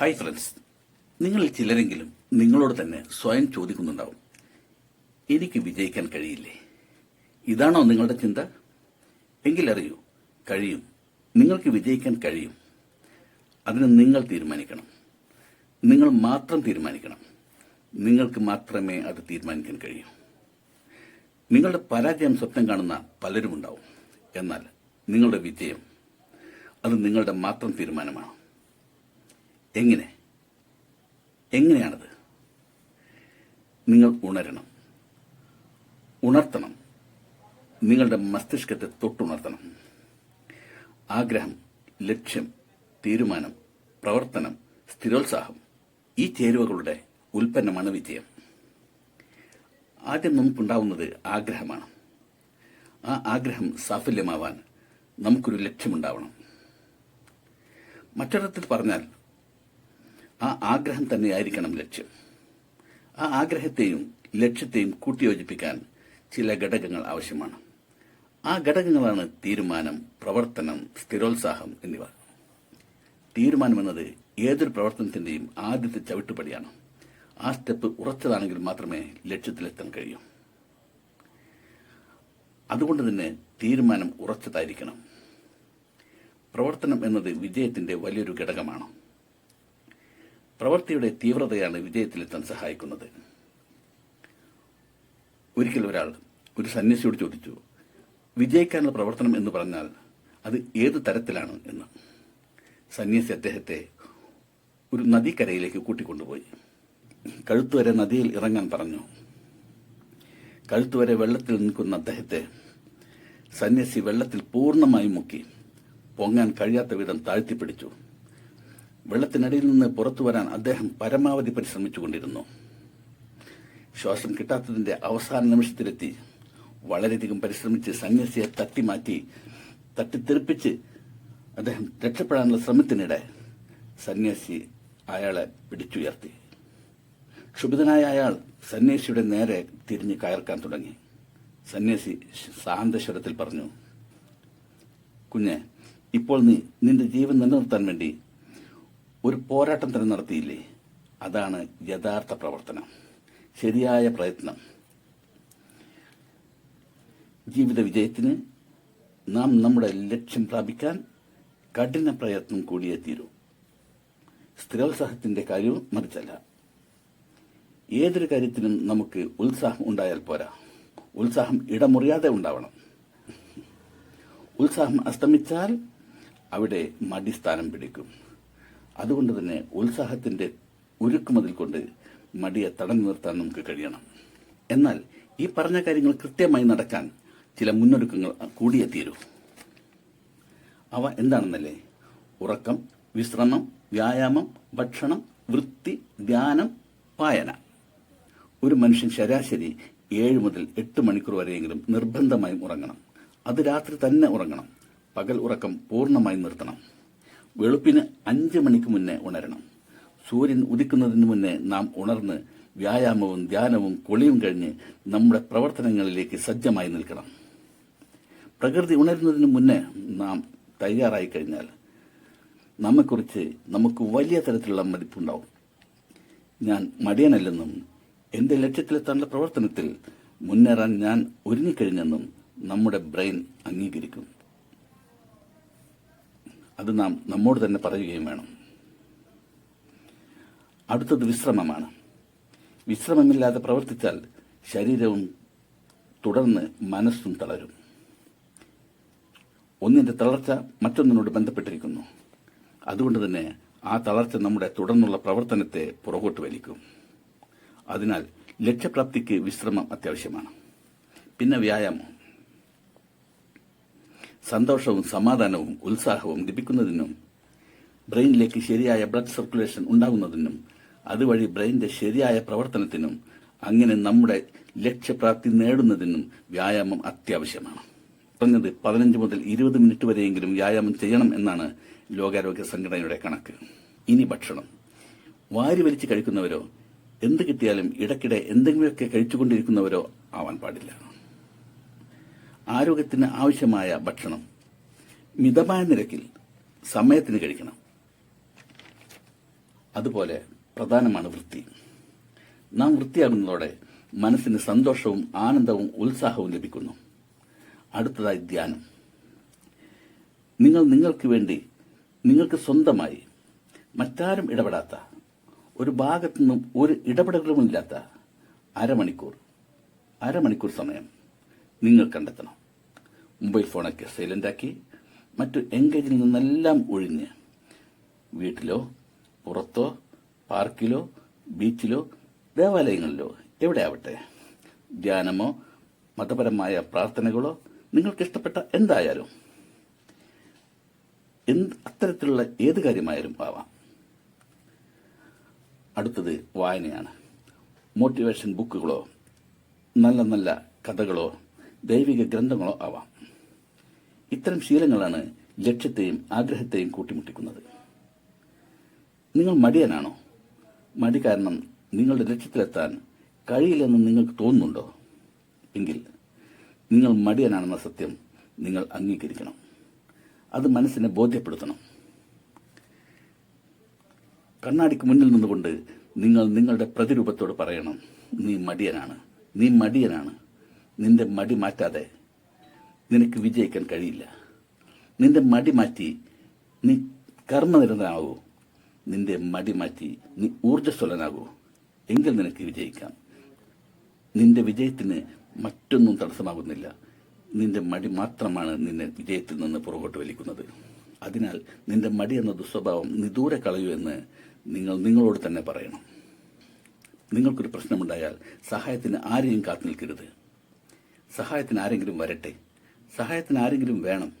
Hi friends നിങ്ങളിൽ ചിലരെങ്കിലും നിങ്ങളോട് തന്നെ സ്വയം ചോദിക്കുന്നുണ്ടാവും. എനിക്ക് വിജയിക്കാൻ കഴിയില്ലേ? ഇതാണോ നിങ്ങളുടെ ചിന്ത? എങ്കിലറിയൂ കഴിയും. നിങ്ങൾക്ക് വിജയിക്കാൻ കഴിയും. അതിന് നിങ്ങൾ തീരുമാനിക്കണം. നിങ്ങൾ മാത്രം തീരുമാനിക്കണം. നിങ്ങൾക്ക് മാത്രമേ അത് തീരുമാനിക്കാൻ കഴിയൂ. നിങ്ങളുടെ പരാജയം സ്വപ്നം കാണുന്ന പലരുമുണ്ടാവും. എന്നാൽ നിങ്ങളുടെ വിജയം അത് നിങ്ങളുടെ മാത്രം തീരുമാനമാണ്. എങ്ങനെ? എങ്ങനെയാണത്? നിങ്ങൾ ഉണരണം. ഉണർത്തണം. നിങ്ങളുടെ മസ്തിഷ്കത്തെ തൊട്ടുണർത്തണം. ആഗ്രഹം ലക്ഷ്യം തീരുമാനം പ്രവർത്തനം സ്ഥിരോത്സാഹം ഈ ചേരുവകളുടെ ഉൽപ്പന്നമാണ് വിജയം. ആദ്യം നമുക്കുണ്ടാവുന്നത് ആഗ്രഹമാണ്. ആ ആഗ്രഹം സാഫല്യമാവാൻ നമുക്കൊരു ലക്ഷ്യമുണ്ടാവണം. മറ്റൊരത്തിൽ പറഞ്ഞാൽ ആ ആഗ്രഹം തന്നെയായിരിക്കണം ലക്ഷ്യം. ആ ആഗ്രഹത്തെയും ലക്ഷ്യത്തെയും കൂട്ടിയോജിപ്പിക്കാൻ ചില ഘടകങ്ങൾ ആവശ്യമാണ്. ആ ഘടകങ്ങളാണ് തീരുമാനം പ്രവർത്തനം സ്ഥിരോത്സാഹം എന്നിവ. തീരുമാനമെന്നത് ഏതൊരു പ്രവർത്തനത്തിന്റെയും ആദ്യത്തെ ചവിട്ടുപടിയാണ്. ആ സ്റ്റെപ്പ് ഉറച്ചതാണെങ്കിൽ മാത്രമേ ലക്ഷ്യത്തിലെത്താൻ കഴിയൂ. അതുകൊണ്ട് തന്നെ തീരുമാനം ഉറച്ചതായിരിക്കണം. പ്രവർത്തനം എന്നത് വിജയത്തിന്റെ വലിയൊരു ഘടകമാണ്. പ്രവൃത്തിയുടെ തീവ്രതയാണ് വിജയത്തിലെത്താൻ സഹായിക്കുന്നത്. ഒരിക്കൽ ഒരാൾ ഒരു സന്യാസിയോട് ചോദിച്ചു വിജയിക്കാനുള്ള പ്രവർത്തനം എന്ന് പറഞ്ഞാൽ അത് ഏത് തരത്തിലാണ്? എന്ന്. സന്യാസി അദ്ദേഹത്തെ ഒരു നദിക്കരയിലേക്ക് കൂട്ടിക്കൊണ്ടുപോയി. കഴുത്തുവരെ നദിയിൽ ഇറങ്ങാൻ പറഞ്ഞു. കഴുത്തുവരെ വെള്ളത്തിൽ നിൽക്കുന്ന അദ്ദേഹത്തെ സന്യാസി വെള്ളത്തിൽ പൂർണമായും മുക്കി പൊങ്ങാൻ കഴിയാത്ത വിധം താഴ്ത്തിപ്പിടിച്ചു. വെള്ളത്തിനടിയിൽ നിന്ന് പുറത്തു വരാൻ അദ്ദേഹം പരമാവധി പരിശ്രമിച്ചുകൊണ്ടിരുന്നു. ശ്വാസം കിട്ടാത്തതിന്റെ അവസാന നിമിഷത്തിലെത്തി വളരെയധികം പരിശ്രമിച്ച് സന്യാസിയെ തട്ടിമാറ്റി തട്ടിത്തെറിപ്പിച്ച് അദ്ദേഹം രക്ഷപ്പെടാനുള്ള ശ്രമത്തിനിടെ സന്യാസി അയാളെ പിടിച്ചുയർത്തി. ക്ഷുഭിതനായ അയാൾ സന്യാസിയുടെ നേരെ തിരിഞ്ഞ് കയർക്കാൻ തുടങ്ങി. സന്യാസി ശാന്തശ്വരത്തിൽ പറഞ്ഞു കുഞ്ഞെ ഇപ്പോൾ നീ നിന്റെ ജീവൻ നിലനിർത്താൻ വേണ്ടി ഒരു പോരാട്ടം തന്നെ നടത്തിയില്ലേ? അതാണ് യഥാർത്ഥ പ്രവർത്തനം. ശരിയായ പ്രയത്നം. ജീവിത വിജയത്തിന് നാം നമ്മുടെ ലക്ഷ്യം പ്രാപിക്കാൻ കഠിന പ്രയത്നം കൂടിയേ തീരൂ. സ്ഥിരോത്സാഹത്തിന്റെ കാര്യവും മറിച്ചല്ല. ഏതൊരു കാര്യത്തിനും നമുക്ക് ഉത്സാഹം ഉണ്ടായാൽ പോരാ. ഉത്സാഹം ഇടമുറിയാതെ ഉണ്ടാവണം. ഉത്സാഹം അസ്തമിച്ചാൽ അവിടെ മടിസ്ഥാനം പിടിക്കും. അതുകൊണ്ട് തന്നെ ഉത്സാഹത്തിന്റെ ഉരുക്കുമതിൽ കൊണ്ട് മടിയെ തടഞ്ഞു നിർത്താൻ നമുക്ക് കഴിയണം. എന്നാൽ ഈ പറഞ്ഞ കാര്യങ്ങൾ കൃത്യമായി നടക്കാൻ ചില മുന്നൊരുക്കങ്ങൾ കൂടിയേ തീരൂ അവ എന്താണെന്നല്ലേ? ഉറക്കം വിശ്രമം വ്യായാമം ഭക്ഷണം വൃത്തി ധ്യാനം പായന. ഒരു മനുഷ്യൻ ശരാശരി ഏഴ് മുതൽ എട്ട് മണിക്കൂർ വരെയെങ്കിലും നിർബന്ധമായും ഉറങ്ങണം. അത് രാത്രി തന്നെ ഉറങ്ങണം. പകൽ ഉറക്കം പൂർണമായി നിർത്തണം. വെളുപ്പിന് അഞ്ച് മണിക്ക് മുന്നേ ഉണരണം. സൂര്യൻ ഉദിക്കുന്നതിന് മുന്നേ നാം ഉണർന്ന് വ്യായാമവും ധ്യാനവും കൊളിയും കഴിഞ്ഞ് നമ്മുടെ പ്രവർത്തനങ്ങളിലേക്ക് സജ്ജമായി നിൽക്കണം. പ്രകൃതി ഉണരുന്നതിന് മുന്നേ നാം തയ്യാറായി കഴിഞ്ഞാൽ നമ്മെക്കുറിച്ച് നമുക്ക് വലിയ തരത്തിലുള്ള മതിപ്പുണ്ടാവും. ഞാൻ മടിയനല്ലെന്നും എന്റെ ലക്ഷ്യത്തിലെത്താനുള്ള പ്രവർത്തനത്തിൽ മുന്നേറാൻ ഞാൻ ഒരുങ്ങിക്കഴിഞ്ഞെന്നും നമ്മുടെ ബ്രെയിൻ അംഗീകരിക്കും. അത് നാം നമ്മോട് തന്നെ പറയുകയും വേണം. അടുത്തത് വിശ്രമമാണ്. വിശ്രമമില്ലാതെ പ്രവർത്തിച്ചാൽ ശരീരവും തുടർന്ന് മനസ്സും തളരും. ഒന്നിന്റെ തളർച്ച മറ്റൊന്നിനോട് ബന്ധപ്പെട്ടിരിക്കുന്നു. അതുകൊണ്ട് തന്നെ ആ തളർച്ച നമ്മുടെ തുടർന്നുള്ള പ്രവർത്തനത്തെ പുറകോട്ട് വലിക്കും. അതിനാൽ ലക്ഷ്യപ്രാപ്തിക്ക് വിശ്രമം അത്യാവശ്യമാണ്. പിന്നെ വ്യായാമം. സന്തോഷവും സമാധാനവും ഉത്സാഹവും ലഭിക്കുന്നതിനും ബ്രെയിനിലേക്ക് ശരിയായ ബ്ലഡ് സർക്കുലേഷൻ ഉണ്ടാകുന്നതിനും അതുവഴി ബ്രെയിനിന്റെ ശരിയായ പ്രവർത്തനത്തിനും അങ്ങനെ നമ്മുടെ ലക്ഷ്യപ്രാപ്തി നേടുന്നതിനും വ്യായാമം അത്യാവശ്യമാണ്. പറഞ്ഞത് പതിനഞ്ച് മുതൽ ഇരുപത് മിനിറ്റ് വരെയെങ്കിലും വ്യായാമം ചെയ്യണം എന്നാണ് ലോകാരോഗ്യ സംഘടനയുടെ കണക്ക്. ഇനി ഭക്ഷണം. വാരി വലിച്ച് കഴിക്കുന്നവരോ എന്ത് കിട്ടിയാലും ഇടയ്ക്കിടെ എന്തെങ്കിലുമൊക്കെ കഴിച്ചുകൊണ്ടിരിക്കുന്നവരോ ആവാൻ പാടില്ല. ആരോഗ്യത്തിന് ആവശ്യമായ ഭക്ഷണം. മിതമായ നിരക്കിൽ സമയത്തിന് കഴിക്കണം. അതുപോലെ പ്രധാനമാണ് വൃത്തി. നാം വൃത്തിയാകുന്നതോടെ മനസ്സിന് സന്തോഷവും ആനന്ദവും ഉത്സാഹവും ലഭിക്കുന്നു. അടുത്തതായി ധ്യാനം. നിങ്ങൾ നിങ്ങൾക്ക് വേണ്ടി നിങ്ങൾക്ക് സ്വന്തമായി മറ്റാരും ഇടപെടാത്ത ഒരു ഭാഗത്തു നിന്നും ഒരു ഇടപെടലുമില്ലാത്ത അരമണിക്കൂർ അരമണിക്കൂർ സമയം നിങ്ങൾ കണ്ടെത്തണം. മൊബൈൽ ഫോണൊക്കെ സൈലന്റാക്കി മറ്റു എൻഗേജിൽ നിന്നെല്ലാം ഒഴിഞ്ഞ് വീട്ടിലോ പുറത്തോ പാർക്കിലോ ബീച്ചിലോ ദേവാലയങ്ങളിലോ എവിടെ ആവട്ടെ ധ്യാനമോ മതപരമായ പ്രാർത്ഥനകളോ നിങ്ങൾക്ക് ഇഷ്ടപ്പെട്ട എന്തായാലും? എന്ത് അത്തരത്തിലുള്ള ഏത് കാര്യമായാലും ആവാം അടുത്തത് വായനയാണ്. മോട്ടിവേഷൻ ബുക്കുകളോ നല്ല നല്ല കഥകളോ ദൈവിക ഗ്രന്ഥങ്ങളോ ആവാം. ഇത്തരം ശീലങ്ങളാണ് ലക്ഷ്യത്തെയും ആഗ്രഹത്തെയും കൂട്ടിമുട്ടിക്കുന്നത്. നിങ്ങൾ മടിയനാണോ? മടി കാരണം നിങ്ങളുടെ ലക്ഷ്യത്തിലെത്താൻ കഴിയില്ലെന്ന് നിങ്ങൾക്ക് തോന്നുന്നുണ്ടോ? എങ്കിൽ നിങ്ങൾ മടിയനാണെന്ന സത്യം നിങ്ങൾ അംഗീകരിക്കണം. അത് മനസ്സിനെ ബോധ്യപ്പെടുത്തണം. കണ്ണാടിക്ക് മുന്നിൽ നിന്നുകൊണ്ട് നിങ്ങൾ നിങ്ങളുടെ പ്രതിരൂപത്തോട് പറയണം. നീ മടിയനാണ്. നീ മടിയനാണ്. നിന്റെ മടി മാറ്റാതെ നിനക്ക് വിജയിക്കാൻ കഴിയില്ല. നിന്റെ മടി മാറ്റി നീ കർമ്മനിരതനാകൂ. നിന്റെ മടി മാറ്റി നീ ഊർജസ്വലനാകൂ. എങ്കിൽ നിനക്ക് വിജയിക്കാം. നിന്റെ വിജയത്തിന് മറ്റൊന്നും തടസ്സമാകുന്നില്ല. നിന്റെ മടി മാത്രമാണ് നിന്നെ വിജയത്തിൽ നിന്ന് പുറകോട്ട് വലിക്കുന്നത്. അതിനാൽ നിന്റെ മടി എന്ന ദുസ്വഭാവം നീ ദൂരെ കളയൂ എന്ന് നിങ്ങൾ നിങ്ങളോട് തന്നെ പറയണം. നിങ്ങൾക്കൊരു പ്രശ്നമുണ്ടായാൽ സഹായത്തിന് ആരെയും കാത്തു നിൽക്കരുത്. സഹായത്തിന് ആരെങ്കിലും വരട്ടെ. സഹായത്തിന് ആരെങ്കിലും വേണം.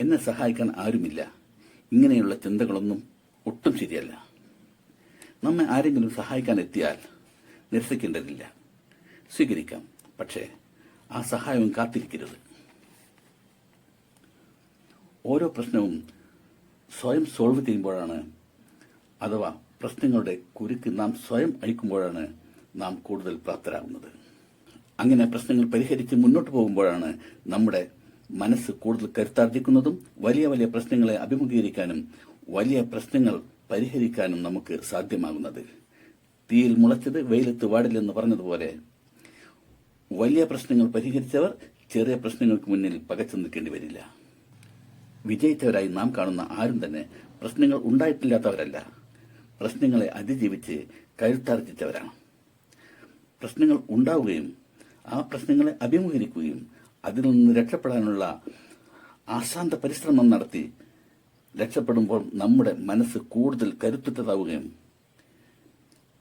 എന്നെ സഹായിക്കാൻ ആരുമില്ല. ഇങ്ങനെയുള്ള ചിന്തകളൊന്നും ഒട്ടും ശരിയല്ല. നമ്മെ ആരെങ്കിലും സഹായിക്കാൻ എത്തിയാൽ നിരസിക്കേണ്ടതില്ല. സ്വീകരിക്കാം. പക്ഷേ ആ സഹായവും കാത്തിരിക്കരുത്. ഓരോ പ്രശ്നവും സ്വയം സോൾവ് ചെയ്യുമ്പോഴാണ് അഥവാ പ്രശ്നങ്ങളുടെ കുരുക്ക് നാം സ്വയം അഴിക്കുമ്പോഴാണ് നാം കൂടുതൽ പ്രാപ്തരാകുന്നത്. അങ്ങനെ പ്രശ്നങ്ങൾ പരിഹരിച്ച് മുന്നോട്ട് പോകുമ്പോഴാണ് നമ്മുടെ മനസ്സ് കൂടുതൽ കരുത്താർജിക്കുന്നതും വലിയ വലിയ പ്രശ്നങ്ങളെ അഭിമുഖീകരിക്കാനും വലിയ പ്രശ്നങ്ങൾ പരിഹരിക്കാനും നമുക്ക് സാധ്യമാകുന്നത്. തീയിൽ മുളച്ചത് വെയിലത്ത് വാടില്ലെന്ന് പറഞ്ഞതുപോലെ വലിയ പ്രശ്നങ്ങൾ പരിഹരിച്ചവർ ചെറിയ പ്രശ്നങ്ങൾക്ക് മുന്നിൽ പകച്ചു നിൽക്കേണ്ടി വരില്ല. വിജയിച്ചവരായി നാം കാണുന്ന ആരും തന്നെ പ്രശ്നങ്ങൾ ഉണ്ടായിട്ടില്ലാത്തവരല്ല. പ്രശ്നങ്ങളെ അതിജീവിച്ച് കരുത്താർജിച്ചവരാണ്. പ്രശ്നങ്ങൾ ഉണ്ടാവുകയും ആ പ്രശ്നങ്ങളെ അഭിമുഖീകരിക്കുകയും അതിൽ നിന്ന് രക്ഷപ്പെടാനുള്ള ആശാന്ത പരിശ്രമം നടത്തി രക്ഷപ്പെടുമ്പോൾ നമ്മുടെ മനസ്സ് കൂടുതൽ കരുത്തുറ്റതാവുകയും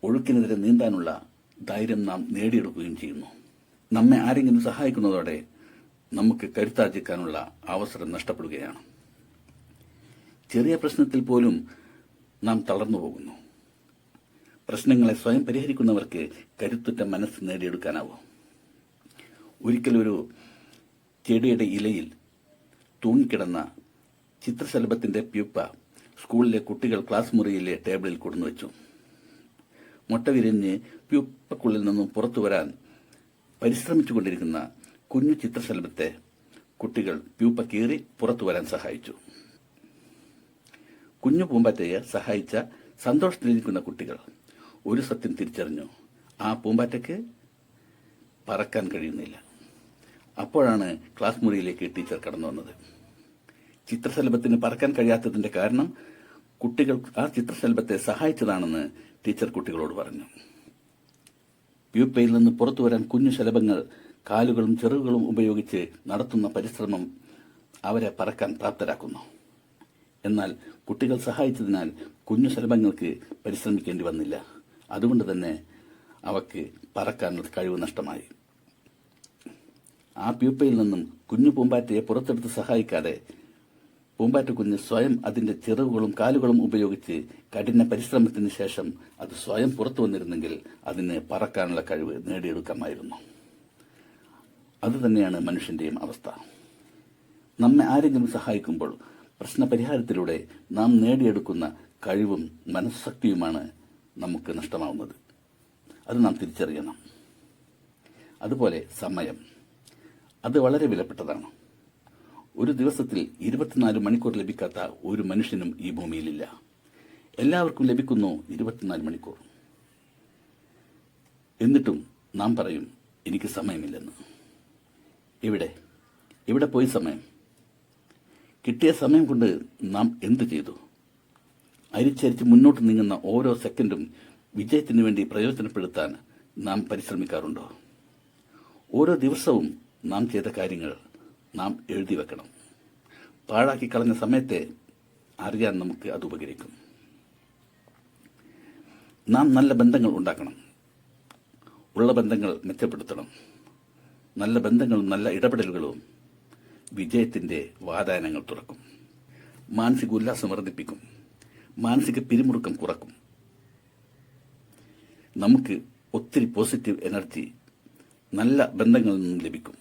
ഒഴുക്കിനെതിരെ നീന്താനുള്ള ധൈര്യം നാം നേടിയെടുക്കുകയും ചെയ്യുന്നു. നമ്മെ ആരെങ്കിലും സഹായിക്കുന്നതോടെ നമുക്ക് കരുത്താർജിക്കാനുള്ള അവസരം നഷ്ടപ്പെടുകയാണ്. ചെറിയ പ്രശ്നത്തിൽ പോലും നാം തളർന്നു പോകുന്നു. പ്രശ്നങ്ങളെ സ്വയം പരിഹരിക്കുന്നവർക്ക് കരുത്തുറ്റ മനസ്സ് നേടിയെടുക്കാനാവും. ഒരിക്കലൊരു ചെടിയുടെ ഇലയിൽ തൂങ്ങിക്കിടന്ന ചിത്രശലഭത്തിന്റെ പ്യൂപ്പ സ്കൂളിലെ കുട്ടികൾ ക്ലാസ് മുറിയിലെ ടേബിളിൽ കൊണ്ടുവച്ചു മുട്ട വിരിഞ്ഞ് പ്യൂപ്പക്കുള്ളിൽ നിന്നും പുറത്തു വരാൻ പരിശ്രമിച്ചുകൊണ്ടിരിക്കുന്ന കുഞ്ഞു ചിത്രശലഭത്തെ കുട്ടികൾ പ്യൂപ്പ കീറി പുറത്തു വരാൻ സഹായിച്ചു. കുഞ്ഞു പൂമ്പാറ്റയെ സഹായിച്ച സന്തോഷത്തിലിരിക്കുന്ന കുട്ടികൾ ഒരു സത്യം തിരിച്ചറിഞ്ഞു. ആ പൂമ്പാറ്റയ്ക്ക് പറക്കാൻ കഴിയുന്നില്ല. അപ്പോഴാണ് ക്ലാസ് മുറിയിലേക്ക് ടീച്ചർ കടന്നു വന്നത്. ചിത്രശലഭത്തിന് പറക്കാൻ കഴിയാത്തതിന്റെ കാരണം കുട്ടികൾ ആ ചിത്രശലഭത്തെ സഹായിച്ചതാണെന്ന് ടീച്ചർ കുട്ടികളോട് പറഞ്ഞു. പ്യൂപ്പയിൽ നിന്ന് പുറത്തു വരാൻ കുഞ്ഞു ശലഭങ്ങൾ കാലുകളും ചെറുകളും ഉപയോഗിച്ച് നടത്തുന്ന പരിശ്രമം അവരെ പറക്കാൻ പ്രാപ്തരാക്കുന്നു. എന്നാൽ കുട്ടികൾ സഹായിച്ചതിനാൽ കുഞ്ഞു ശലഭങ്ങൾക്ക് പരിശ്രമിക്കേണ്ടി വന്നില്ല. അതുകൊണ്ട് തന്നെ അവക്ക് പറക്കാനുള്ള കഴിവ് നഷ്ടമായി. ആ പ്യൂപ്പയിൽ നിന്നും കുഞ്ഞു പൂമ്പാറ്റയെ പുറത്തെടുത്ത് സഹായിക്കാതെ പൂമ്പാറ്റ കുഞ്ഞ് സ്വയം അതിന്റെ ചിറകുകളും കാലുകളും ഉപയോഗിച്ച് കഠിന പരിശ്രമത്തിന് ശേഷം അത് സ്വയം പുറത്തു വന്നിരുന്നെങ്കിൽ അതിന് പറക്കാനുള്ള കഴിവ് നേടിയെടുക്കാമായിരുന്നു. അതുതന്നെയാണ് മനുഷ്യന്റെയും അവസ്ഥ. നമ്മെ ആരെങ്കിലും സഹായിക്കുമ്പോൾ പ്രശ്നപരിഹാരത്തിലൂടെ നാം നേടിയെടുക്കുന്ന കഴിവും മനഃശക്തിയുമാണ് നമുക്ക് നഷ്ടമാവുന്നത്. അത് നാം തിരിച്ചറിയണം. അതുപോലെ സമയം. അത് വളരെ വിലപ്പെട്ടതാണ്. ഒരു ദിവസത്തിൽ ഇരുപത്തിനാല് മണിക്കൂർ ലഭിക്കാത്ത ഒരു മനുഷ്യനും ഈ ഭൂമിയിലില്ല. എല്ലാവർക്കും ലഭിക്കുന്നു ഇരുപത്തിനാല് മണിക്കൂർ. എന്നിട്ടും നാം പറയും എനിക്ക് സമയമില്ലെന്ന്. ഇവിടെ ഇവിടെ പോയി സമയം? കിട്ടിയ സമയം കൊണ്ട് നാം എന്തു ചെയ്തു? അരിച്ചരിച്ച് മുന്നോട്ട് നീങ്ങുന്ന ഓരോ സെക്കൻഡും വിജയത്തിനു വേണ്ടി പ്രയോജനപ്പെടുത്താൻ നാം പരിശ്രമിക്കാറുണ്ടോ? ഓരോ ദിവസവും നാം ചെയ്ത കാര്യങ്ങൾ നാം എഴുതി വെക്കണം. പാഴാക്കി കളഞ്ഞ സമയത്തെ അറിയാൻ നമുക്ക് അത് ഉപകരിക്കും. നാം നല്ല ബന്ധങ്ങൾ ഉണ്ടാക്കണം. ഉള്ള ബന്ധങ്ങൾ മെച്ചപ്പെടുത്തണം. നല്ല ബന്ധങ്ങളും നല്ല ഇടപെടലുകളും വിജയത്തിന്റെ വാതായനങ്ങൾ തുറക്കും. മാനസിക ഉല്ലാസം വർദ്ധിപ്പിക്കും. മാനസിക പിരിമുറുക്കം കുറക്കും. നമുക്ക് ഒത്തിരി പോസിറ്റീവ് എനർജി നല്ല ബന്ധങ്ങളിൽ നിന്നും ലഭിക്കും.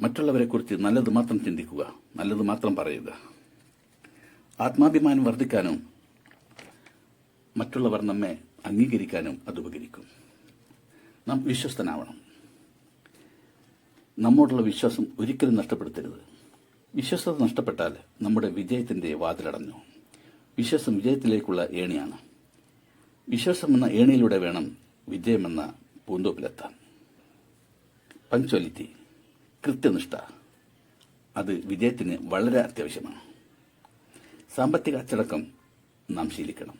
മറ്റുള്ളവരെക്കുറിച്ച് നല്ലത് മാത്രം ചിന്തിക്കുക നല്ലത് മാത്രം പറയുക. ആത്മാഭിമാനം വർദ്ധിക്കാനും മറ്റുള്ളവർ നമ്മെ അംഗീകരിക്കാനും അത് ഉപകരിക്കും. നാം വിശ്വസ്തനാവണം. നമ്മോടുള്ള വിശ്വാസം ഒരിക്കലും നഷ്ടപ്പെടുത്തരുത്. വിശ്വസത നഷ്ടപ്പെട്ടാൽ നമ്മുടെ വിജയത്തിന്റെ വാതിലടഞ്ഞു. വിശ്വാസം വിജയത്തിലേക്കുള്ള ഏണിയാണ്. വിശ്വാസം എന്ന ഏണിയിലൂടെ വേണം വിജയമെന്ന പൂന്തോപ്പിലെത്താൻ. പങ്ക്ച്വാലിറ്റി കൃത്യനിഷ്ഠ. അത് വിജയത്തിന് വളരെ അത്യാവശ്യമാണ്. സാമ്പത്തിക അച്ചടക്കം നാം ശീലിക്കണം.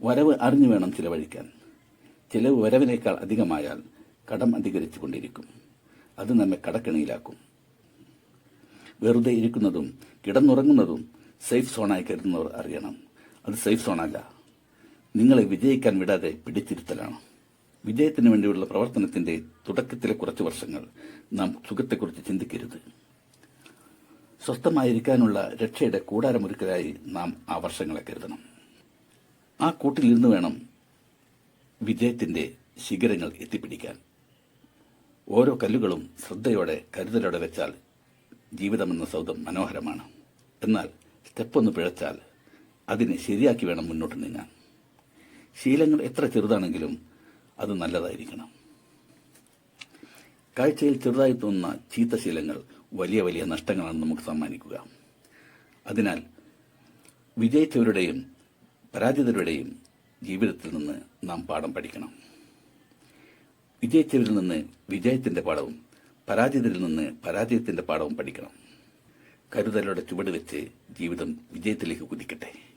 വരവ് അറിഞ്ഞു വേണം ചിലവഴിക്കാൻ. ചിലവ് വരവിനേക്കാൾ അധികമായാൽ കടം അധികരിച്ചു കൊണ്ടിരിക്കും. അത് നമ്മെ കടക്കെണിയിലാക്കും. വെറുതെ ഇരിക്കുന്നതും കിടന്നുറങ്ങുന്നതും സേഫ് സോണായി കരുതുന്നവർ അറിയണം. അത് സേഫ് സോണല്ല. നിങ്ങളെ വിജയിക്കാൻ വിടാതെ പിടിച്ചിരുത്തലാണ്. വിജയത്തിന് വേണ്ടിയുള്ള പ്രവർത്തനത്തിന്റെ തുടക്കത്തിലെ കുറച്ച് വർഷങ്ങൾ നാം സുഖത്തെക്കുറിച്ച് ചിന്തിക്കരുത്. സ്വസ്ഥമായിരിക്കാനുള്ള രക്ഷയുടെ കൂടാരമൊരുക്കലായി നാം ആ വർഷങ്ങളെ കരുതണം. ആ കൂട്ടിലിരുന്ന് വേണം വിജയത്തിന്റെ ശിഖരങ്ങൾ എത്തിപ്പിടിക്കാൻ. ഓരോ കല്ലുകളും ശ്രദ്ധയോടെ കരുതലോടെ വെച്ചാൽ ജീവിതമെന്ന സൗധം മനോഹരമാണ്. എന്നാൽ സ്റ്റെപ്പൊന്ന് പിഴച്ചാൽ അതിനെ ശരിയാക്കി വേണം മുന്നോട്ട് നീങ്ങാൻ. ശീലങ്ങൾ എത്ര ചെറുതാണെങ്കിലും അത് നല്ലതായിരിക്കണം. കാഴ്ചയിൽ ചെറുതായി തോന്നുന്ന ചീത്ത ശീലങ്ങൾ വലിയ വലിയ നഷ്ടങ്ങളാണ് നമുക്ക് സമ്മാനിക്കുക. അതിനാൽ വിജയിച്ചവരുടെയും പരാജിതരുടെയും ജീവിതത്തിൽ നിന്ന് നാം പാഠം പഠിക്കണം. വിജയിച്ചവരിൽ നിന്ന് വിജയത്തിന്റെ പാഠവും പരാജിതരിൽ നിന്ന് പരാജയത്തിന്റെ പാഠവും പഠിക്കണം. കരുതലോടെ ചുവട് വെച്ച് ജീവിതം വിജയത്തിലേക്ക് കുതിക്കട്ടെ.